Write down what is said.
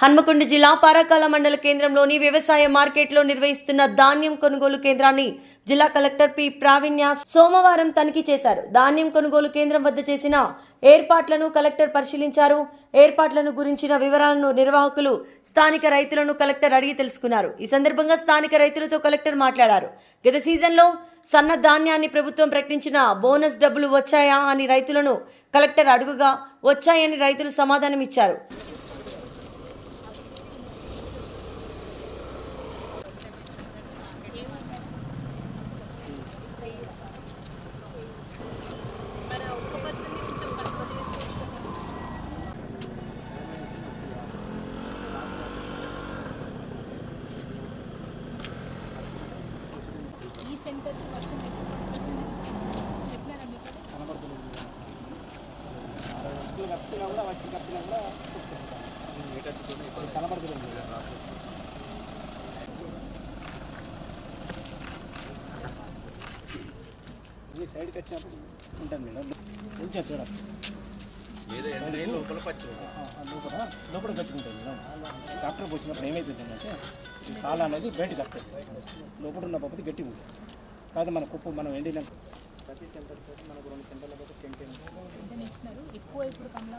హన్మకొండ జిల్లా పారాకాల మండల కేంద్రంలోని వ్యవసాయ మార్కెట్లో నిర్వహిస్తున్న ధాన్యం కొనుగోలు కేంద్రాన్ని జిల్లా కలెక్టర్ పి. ప్రావీణ్య సోమవారం తనిఖీ చేశారు. ధాన్యం కొనుగోలు కేంద్రం వద్ద చేసిన ఏర్పాట్లను కలెక్టర్ పరిశీలించారు. ఏర్పాట్లను గురించిన వివరాలను నిర్వాహకులు స్థానిక రైతులను కలెక్టర్ అడిగి తెలుసుకున్నారు. ఈ సందర్భంగా స్థానిక రైతులతో కలెక్టర్ మాట్లాడారు. గత సీజన్లో సన్న ధాన్యాన్ని ప్రభుత్వం ప్రకటించిన బోనస్ డబ్బులు వచ్చాయా అని రైతులను కలెక్టర్ అడుగుగా వచ్చాయని రైతులు సమాధానం ఇచ్చారు సెంటర్స్ కప్పినా కూడా వచ్చి కప్పినా కూడా కనబడుతుంది ఈ సైడ్కి వచ్చినప్పుడు ఉంటుంది మేడం. కొంచెం చూడ లోపల మేడం డాక్టర్ వచ్చినప్పుడు ఏమైతుందంటే ఈ కాలు అనేది బయటకు వస్తుంది లోపల ఉన్న పద్ధతి గట్టిగా ఉంటుంది కాదు మన కుప్ప మనం ఎండిన ప్రతి సెంటర్ మనకు రెండు సెంటర్ల టెంట్ ఎక్కువ ఇప్పుడు కమలా